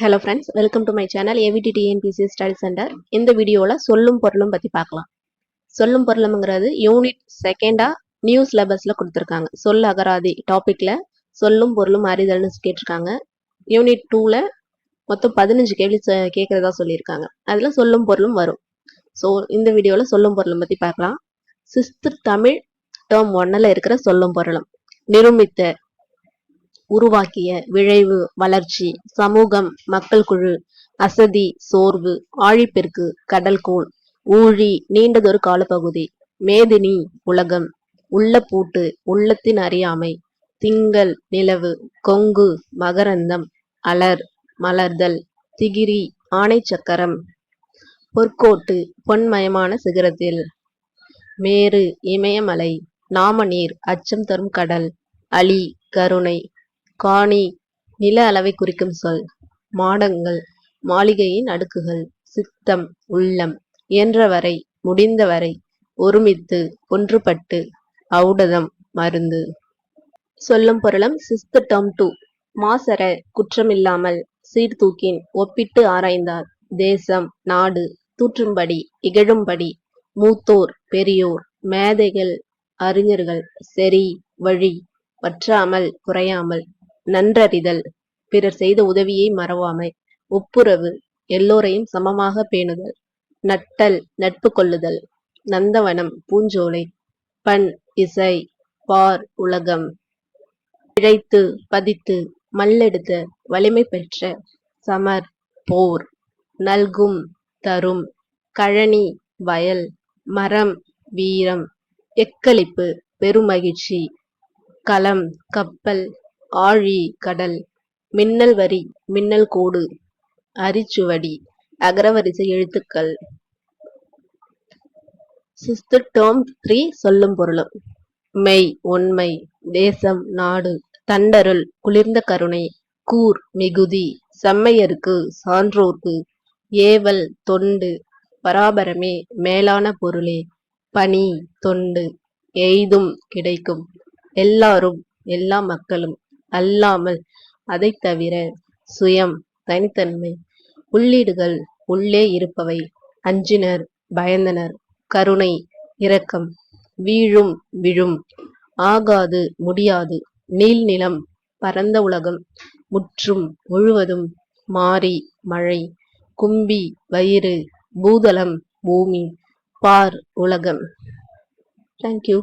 Hello friends welcome to my channel AVT TNPSC study centre இந்த வீடியோவில் சொல்லும் பொருளும் பற்றி பார்க்கலாம். சொல்லும் பொருளுங்கிறது யூனிட் செகண்டாக நியூ சிலபஸில் கொடுத்துருக்காங்க. சொல் அகராதி டாப்பிக்கில் சொல்லும் பொருளும் அறிதல்னு கேட்டிருக்காங்க. யூனிட் டூவில் மொத்தம் பதினஞ்சு கேள்வி கேட்குறதா சொல்லியிருக்காங்க. அதில் சொல்லும் பொருளும் வரும். ஸோ இந்த வீடியோவில் சொல்லும் பொருளும் பற்றி பார்க்கலாம். சிஸ்து தமிழ் டேர்ம் ஒன்னில் இருக்கிற சொல்லும் பொருளும். நிருமித்த உருவாக்கிய விழைவு வளர்ச்சி சமூகம் மக்கள் குழு அசதி சோர்வு ஆழிப்பெருக்கு கடல்கோள் ஊழி நீண்டதொரு காலப்பகுதி மேதினி உலகம் உள்ள பூட்டு உள்ளத்தின் அறியாமை திங்கள் நிலவு கொங்கு மகரந்தம் அலர் மலர்தல் திகிரி ஆணை சக்கரம் பொற்கோட்டு பொன்மயமான சிகரத்தில் மேரு இமயமலை நாமநீர் அச்சம் தரும் கடல் அலி கருணை காணி நில அளவை குறிக்கும் சொல். மாடங்கள் மாளிகையின் அடுக்குகள் சித்தம் உள்ளம் இயன்றவரை முடிந்தவரை ஒருமித்து ஒன்றுபட்டு ஔடதம் மருந்து. சொல்லும் பொருளும் சிஸ்து டம் டூ. மாசர குற்றமில்லாமல் சீர்தூக்கின் ஒப்பிட்டு ஆராய்ந்தார். தேசம் நாடு தூற்றும்படி இகழும்படி மூத்தோர் பெரியோர் மேதைகள் அறிஞர்கள் செறி வழி வற்றாமல் குறையாமல் நன்றறிதல். பிறர் செய்த உதவியை மறவாமை. ஒப்புரவு. எல்லோரையும் சமமாக பேணுதல். நட்டல். நட்பு கொள்ளுதல். நந்தவனம். பூஞ்சோலை. பண். இசை. பார். உலகம். இழைத்து பதித்து. மல்லெடுத்த. வலிமை பெற்ற. சமர். போர். நல்கும். தரும். கழனி. வயல். மரம். வீரம். எக்களிப்பு. பெருமகிழ்ச்சி. களம். கப்பல். ஆழி கடல் மின்னல் வரி மின்னல் கோடு அரிச்சுவடி அகரவரிசை எழுத்துக்கள். சிஸ்து டேர்ம் த்ரீ சொல்லும் பொருளும். மெய் உண்மை தேசம் நாடு தண்டருள் குளிர்ந்த கருணை கூர் மிகுதி செம்மையருக்கு சான்றோர்க்கு ஏவல் தொண்டு பராபரமே மேலான பொருளே பனி தொண்டு எய்தும் கிடைக்கும் எல்லாரும் எல்லா மக்களும். அல்லாமல் அதை தவிர சுயம் தனித்தன்மை உள்ளீடுகள் உள்ளே இருப்பவை. அஞ்சினர் பயந்தனர் கருணை இரக்கம். வீழும் விழும். ஆகாது முடியாது. நீள்நிலம் பரந்த உலகம். முற்றும் முழுவதும் மாறி மழை. கும்பி வயிறு பூதளம் பூமி. பார் உலகம். தேங்க்யூ